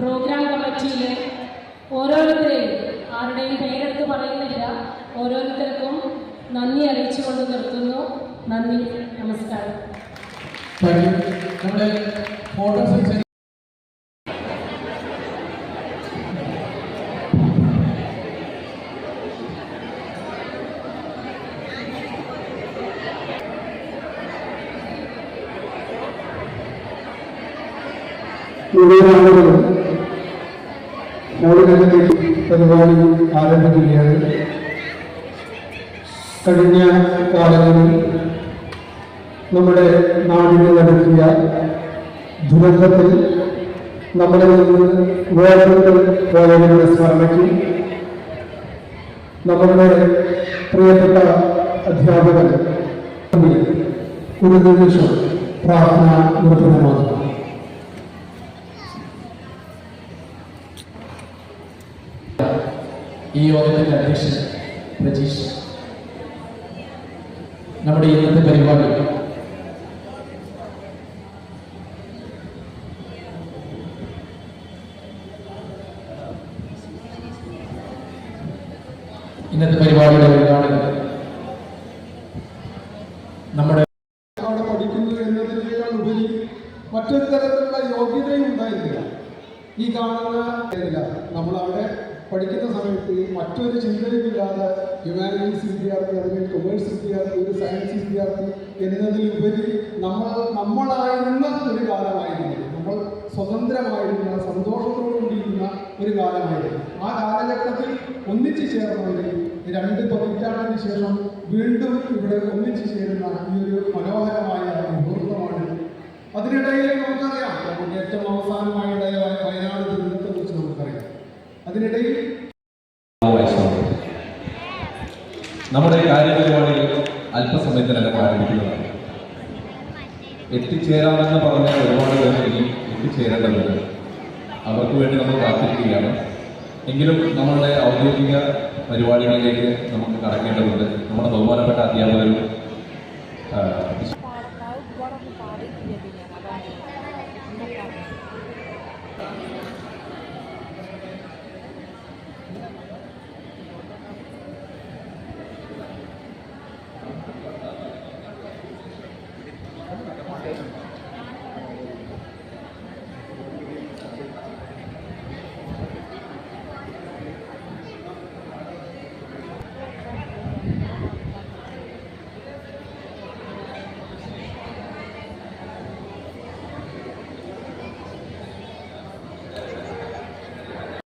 Programme കമ്മിറ്റിയിലെ ഓരോരുത്തരെയും ആരുടെയും പേരെടുത്ത് പറയുന്നില്ല. ഓരോരുത്തർക്കും നന്ദി അറിയിച്ചുകൊണ്ട് നിർത്തുന്നു. നന്ദി. നമസ്കാരം. Thank you. നമ്മുടെ മോളിലേക്ക് പരിപാടി ആരംഭിക്കുകയാണ് കഴിഞ്ഞ കാലങ്ങളിൽ നമ്മുടെ നാടിനെ നടത്തിയ ദുരന്തത്തിൽ നമ്മുടെ നിന്ന് വേർപെട്ട് പോയവരുടെ സ്മരണയ്ക്ക് നമ്മളുടെ പ്രിയപ്പെട്ട അധ്യാപകർ ഒരു നിമിഷം പ്രാർത്ഥന നിർഭരമാകും ഈ യോഗത്തിന്റെ അധ്യക്ഷൻ രജീഷ് നമ്മുടെ ഇന്നത്തെ പരിപാടി. ഇന്നത്തെ പരിപാടിയുടെ ഉദ്ഘാടനം നമ്മുടെ പഠിക്കുന്നു എന്നതിനേക്കാൾ ഉപരി മറ്റൊരു തരത്തിലുള്ള യോഗ്യതയും ഉണ്ടായിരുന്നില്ല ഈ കാണുന്ന നമ്മൾ അവിടെ പഠിക്കുന്ന സമയത്ത് മറ്റൊരു ചിന്തയുമില്ലാതെ ഹ്യൂമാനിറ്റീസ് വിദ്യാർത്ഥി അല്ലെങ്കിൽ കൊമേഴ്സ് വിദ്യാർത്ഥി ഒരു സയൻസ് വിദ്യാർത്ഥി എന്നതിലുപരി നമ്മൾ നമ്മളായിരുന്ന ഒരു കാലമായിരുന്നു. നമ്മൾ സ്വതന്ത്രമായിരുന്ന സന്തോഷത്തോടുകൂടിയിരുന്ന ഒരു കാലമായിരുന്നു. ആ കാലഘട്ടത്തിൽ ഒന്നിച്ചു ചേർന്നവരിൽ രണ്ട് പതിറ്റാണ്ടിന് ശേഷം വീണ്ടും ഇവിടെ ഒന്നിച്ചു ചേരുന്ന ഈ ഒരു മനോഹരമായ മുഹൂർത്തമാണ്. അതിനിടയിൽ നമുക്കറിയാം നമുക്ക് ഏറ്റവും അവസാനമായി വയസ്സാണ് നമ്മുടെ കാര്യപരിപാടി അല്പസമയത്തിനകം ആരംഭിക്കുന്നതാണ്. എത്തിച്ചേരാമെന്ന് പറഞ്ഞ ഒരുപാട് പേർ ഇനി എത്തിച്ചേരേണ്ടതുണ്ട്. അവർക്ക് വേണ്ടി നമ്മൾ കാത്തിരിക്കുകയാണ്. എങ്കിലും നമ്മളുടെ ഔദ്യോഗിക പരിപാടികളിലേക്ക് നമുക്ക് കടക്കേണ്ടതുണ്ട്. നമ്മുടെ ബഹുമാനപ്പെട്ട അധ്യാപകരും